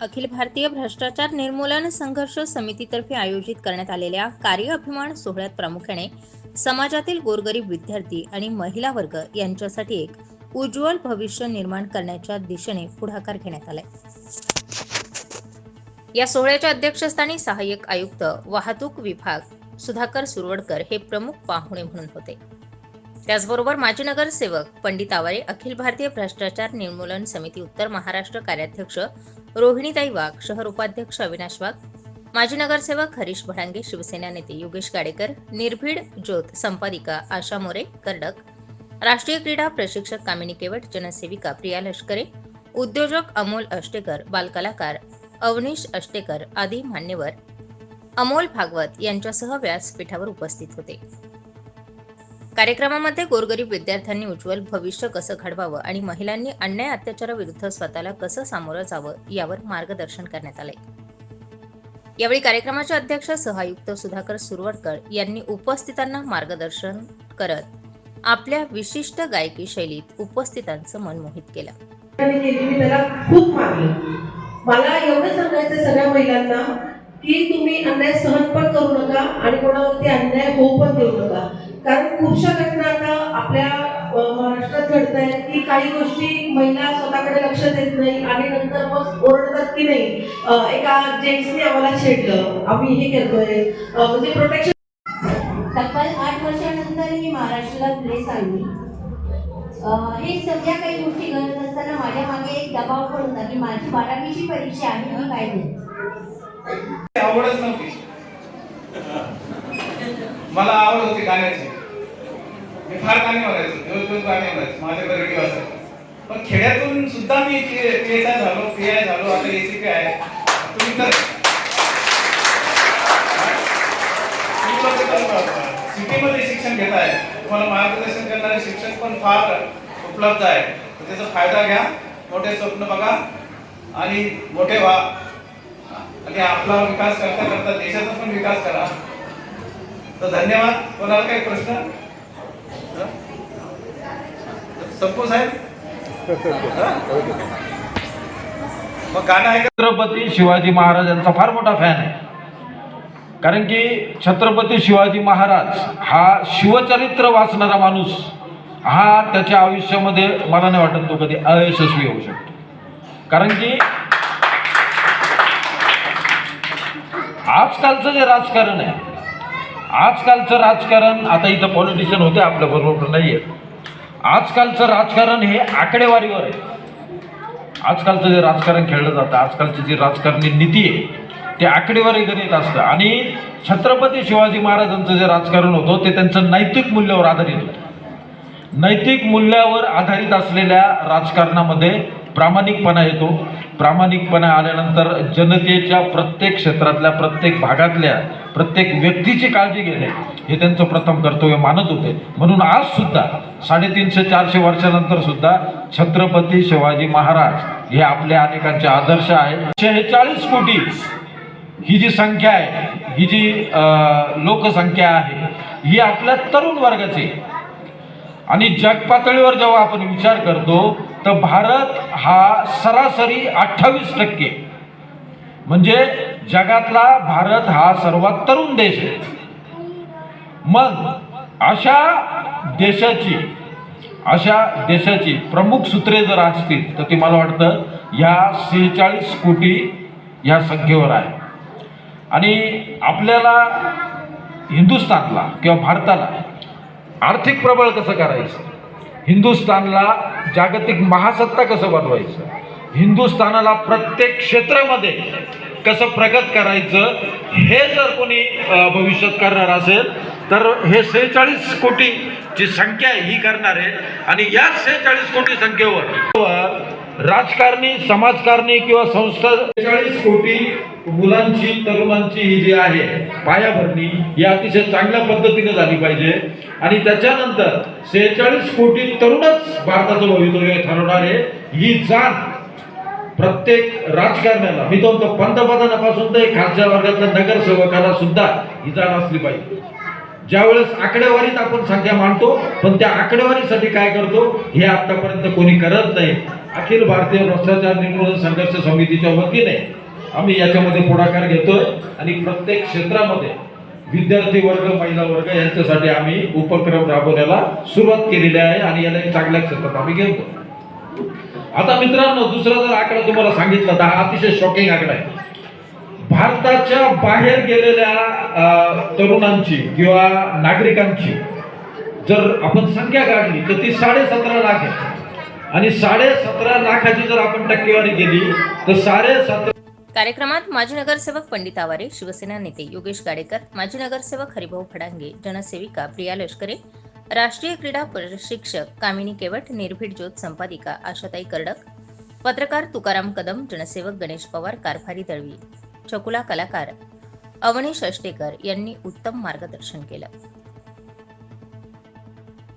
अखिल भारतीय भ्रष्टाचार निर्मूलन संघर्ष समितीतर्फे आयोजित करण्यात आलेल्या कार्य अभिमान सोहळ्यात प्रामुख्याने समाजातील गोरगरीब विद्यार्थी आणि महिला वर्ग यांच्यासाठी एक उज्ज्वल भविष्य निर्माण करण्याच्या दिशेने पुढाकार घेण्यात आलाय. या सोहळ्याच्या अध्यक्षस्थानी सहाय्यक आयुक्त वाहतूक विभाग सुधाकर सुरवडकर हे प्रमुख पाहुणे म्हणून होते. त्याचबरोबर माजी नगरसेवक पंडित आवारे अखिल भारतीय भ्रष्टाचार निर्मूलन समिती उत्तर महाराष्ट्र कार्याध्यक्ष रोहिणीताई वाघ शहर उपाध्यक्ष अविनाश वाघ माजी नगरसेवक हरीश भडांगे शिवसेना नेते योगेश गाडेकर निर्भीड ज्योत संपादिका आशा मोरे कर्डक राष्ट्रीय क्रीडा प्रशिक्षक कामिनी केवट जनसेविका प्रिया लष्करे उद्योजक अमोल अष्टेकर बालकलाकार अवनीश अष्टेकर आदी मान्यवर अमोल भागवत यांच्यासह व्यासपीठावर उपस्थित होते. कार्यक्रमामध्ये गोरगरीब विद्यार्थ्यांनी उज्ज्वल भविष्य कसं घडवावं आणि महिलांनी अन्याय अत्याचाराविरुद्ध स्वतःला कसं सामोरं जावं यावर मार्गदर्शन करण्यात आले यावेळी कार्यक्रमाचे अध्यक्ष सहआयुक्त सुधाकर सुरवडकर यांनी उपस्थितांना मार्गदर्शन करत आपल्या विशिष्ट गायकी शैलीत उपस्थितांचं मन मोहित केलं. खूप मला एवढं सांगायचं सगळ्या महिलांना की तुम्ही अन्याय सहन पण करू नका आणि कोणावरती अन्याय होऊ पण देऊ नका. कारण खूपशा घटना आता आपल्या महाराष्ट्रात घडत आहेत की काही गोष्टी महिला स्वतःकडे लक्ष देत नाही आणि नंतर मग ओरडतात की नाही. एका जेंट्सने आम्हाला छेडलं. आम्ही हे करतोय. म्हणजे प्रोटेक्शन तब्बल आठ वर्षानंतर मी महाराष्ट्राला प्लेस आली अं, हे सगळ्या काही गोष्टी करत असताना माझ्या मागे एक दबाव पण होता की माझी बारावीची परीक्षा आहे मी काय करू आवडच नव्हती. मला आवड होती गाण्याची. मी फार गाणी म्हणायचो दिवस दिवस गाणी म्हणायचो माझ्याकडे रेडिओ असायचा. पण खेड्यातून सुद्धा मी पी एस आय झालो पी आय झालो आता ए सी पी आहे. तुम्ही तर सिटीमध्ये शिक्षण घेत आहे. तुम्हाला मार्गदर्शन करणारे शिक्षक पण फार उपलब्ध आहे. तर त्याचा फायदा घ्या. मोठे स्वप्न बघा आणि मोठे व्हा. आणि आपला विकास करता करता देशाचा पण विकास करा. तर धन्यवाद. कोणाला काही प्रश्न? संपू साहेब? मग गाणं आहे छत्रपती शिवाजी महाराजांचा फार मोठा फॅन आहे. कारण की छत्रपती शिवाजी महाराज हा शिवचरित्र वाचणारा माणूस हा त्याच्या आयुष्यामध्ये मला नाही वाटत तो कधी अयशस्वी होऊ शकतो. कारण की आजकालचं जे राजकारण आहे आजकालचं राजकारण आता इथं पॉलिटिशियन होते आपल्या बरोबर नाही आहेत आजकालचं राजकारण हे आकडेवारीवर आहे. आजकालचं जे राजकारण खेळलं जातं आजकालची जी राजकारणी नीती आहे ते आकडेवारी गणित असतं. आणि छत्रपती शिवाजी महाराजांचं जे राजकारण होतं ते त्यांचं नैतिक मूल्यावर आधारित होतं. नैतिक मूल्यावर आधारित असलेल्या राजकारणामध्ये प्रामाणिकपणा येतो. प्रामाणिकपणा आल्यानंतर जनतेच्या प्रत्येक क्षेत्रातल्या प्रत्येक भागातल्या प्रत्येक व्यक्तीची काळजी घेणे हे त्यांचं प्रथम कर्तव्य मानत होते. म्हणून आज सुद्धा साडेतीनशे चारशे वर्षानंतर सुद्धा छत्रपती शिवाजी महाराज हे आपल्या अनेकांचे आदर्श आहे शेहेचाळीस कोटी ही जी संख्या आहे ही जी लोकसंख्या आहे ही आपल्या तरुण वर्गाची आणि जग पातळीवर जेव्हा आपण विचार करतो तर भारत हा सरासरी अठ्ठावीस टक्के. म्हणजे जगातला भारत हा सर्वात तरुण देश आहे. मग अशा देशाची अशा देशाची प्रमुख सूत्रे जर असतील तर ती मला वाटतं ह्या सेहेचाळीस कोटी ह्या संख्येवर आहे. आणि आपल्याला हिंदुस्थानला किंवा भारताला आर्थिक प्रबळ कसं करायचं? हिंदुस्थानला जागतिक महासत्ता कसं बनवायचं? हिंदुस्थानाला प्रत्येक क्षेत्रामध्ये कसं प्रगत करायचं हे जर कोणी भविष्यात करणार असेल तर हे सेहेचाळीस कोटीची संख्या आहे ही करणार आहे. आणि या सेहेचाळीस कोटी संख्येवर राजकारणी समाजकारणी किंवा संस्था सेहेचाळीस कोटी मुलांची तरुणांची ही जी आहे पायाभरणी ही अतिशय चांगल्या पद्धतीने झाली पाहिजे. आणि त्याच्यानंतर सेहेचाळीस कोटी तरुणच भारताचं भवितव्य ठरवणार आहे. ही जाण प्रत्येक राजकारण्याला मी तो म्हणतो पंतप्रधानापासून तर खालच्या वर्गातल्या नगरसेवकाला सुद्धा ही जाण असली पाहिजे. ज्यावेळेस आकडेवारीत आपण संख्या मांडतो पण त्या आकडेवारीसाठी काय करतो हे आतापर्यंत कोणी करत नाही. अखिल भारतीय भ्रष्टाचार निर्मूलन संघर्ष समितीच्या वतीने आम्ही याच्यामध्ये पुढाकार घेतोय आणि प्रत्येक क्षेत्रामध्ये विद्यार्थी वर्ग महिला वर्ग यांच्यासाठी आम्ही उपक्रम राबवण्याला सुरुवात केलेली आहे आणि याला एक चांगल्या क्षेत्रात आम्ही घेतो आता मित्रांनो दुसरा जर आकडा तुम्हाला सांगितला तर हा अतिशय शॉकिंग आकडा आहे. भारताच्या बाहेर गेलेल्या तरुणांची किंवा नागरिकांची जर आपण संख्या काढली तर ती साडे सतरा लाख आहे. आणि साडे सतरा लाखाची जर आपण टक्केवारी केली तर साडे सतरा कार्यक्रमात माजी नगरसेवक पंडित आवारे शिवसेना नेते योगेश गाडेकर माजी नगरसेवक हरिभाऊ फडांगे जनसेविका प्रिया लष्करे राष्ट्रीय क्रीडा प्रशिक्षक कामिनी केवट निर्भीड ज्योत संपादिका आशाताई कर्डक पत्रकार तुकाराम कदम जनसेवक गणेश पवार कारभारी दळवी चकुला कलाकार अवनीश अष्टेकर यांनी उत्तम मार्गदर्शन केलं.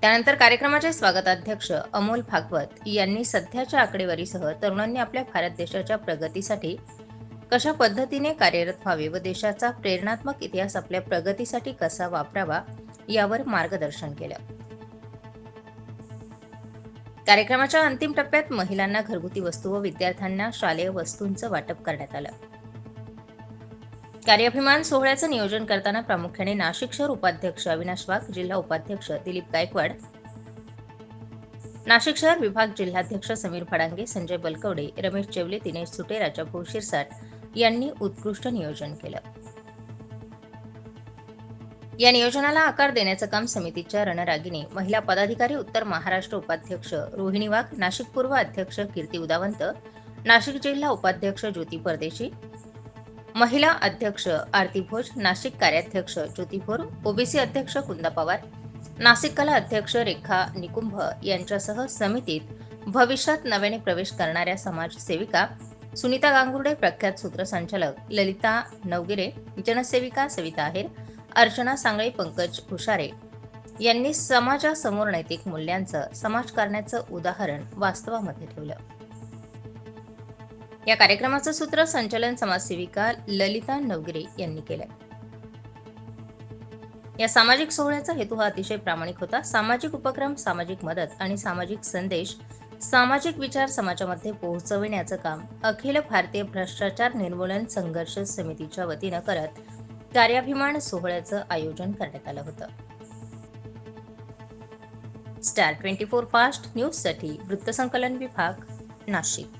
त्यानंतर कार्यक्रमाचे स्वागताध्यक्ष अमोल भागवत यांनी सध्याच्या आकडेवारीसह तरुणांनी आपल्या भारत देशाच्या प्रगतीसाठी कशा पद्धतीने कार्यरत व्हावे व देशाचा प्रेरणात्मक इतिहास आपल्या प्रगतीसाठी कसा वापरावा यावर मार्गदर्शन केलं. कार्यक्रमाच्या अंतिम टप्प्यात महिलांना घरगुती वस्तू व विद्यार्थ्यांना शालेय वस्तूंचं वाटप करण्यात आलं. कार्याभिमान सोहळ्याचं नियोजन करताना प्रामुख्याने नाशिक शहर उपाध्यक्ष अविनाश वाघ जिल्हा उपाध्यक्ष दिलीप गायकवाड नाशिक शहर विभाग जिल्हाध्यक्ष समीर फडांगे संजय बलकवडे रमेश चेवले दिनेश सुटे राजा शिरसाट यांनी उत्कृष्ट नियोजन केलं. या नियोजनाला आकार देण्याचं काम समितीच्या रणरागिणी महिला पदाधिकारी उत्तर महाराष्ट्र उपाध्यक्ष रोहिणी वाघ नाशिक पूर्व अध्यक्ष कीर्ती उदावंत नाशिक जिल्हा उपाध्यक्ष ज्योती परदेशी महिला अध्यक्ष आरती भोज नाशिक कार्याध्यक्ष ज्योती भोर ओबीसी अध्यक्ष कुंदा पवार नाशिक कला अध्यक्ष रेखा निकुंभ यांच्यासह समितीत भविष्यात नव्याने प्रवेश करणाऱ्या समाजसेविका सुनीता गांगुर्डे प्रख्यात सूत्रसंचालक ललिता नवगिरे जनसेविका सविता आहेर अर्चना सांगळे पंकज हुशारे यांनी समाजासमोर नैतिक मूल्यांचं समाजकारण्याचं उदाहरण वास्तवामध्ये ठेवलं. या कार्यक्रमाचं सूत्र संचलन समाजसेविका ललिता नवगिरे यांनी केलंय. या सामाजिक सोहळ्याचा हेतू हा अतिशय प्रामाणिक होता. सामाजिक उपक्रम सामाजिक मदत आणि सामाजिक संदेश सामाजिक विचार समाजामध्ये पोहोचविण्याचं काम अखिल भारतीय भ्रष्टाचार निर्मूलन संघर्ष समितीच्या वतीनं करत कार्याभिमान सोहळ्याचं आयोजन करण्यात आलं होतं. स्टार ट्वेंटी फोर फास्ट न्यूजसाठी वृत्तसंकलन विभाग नाशिक.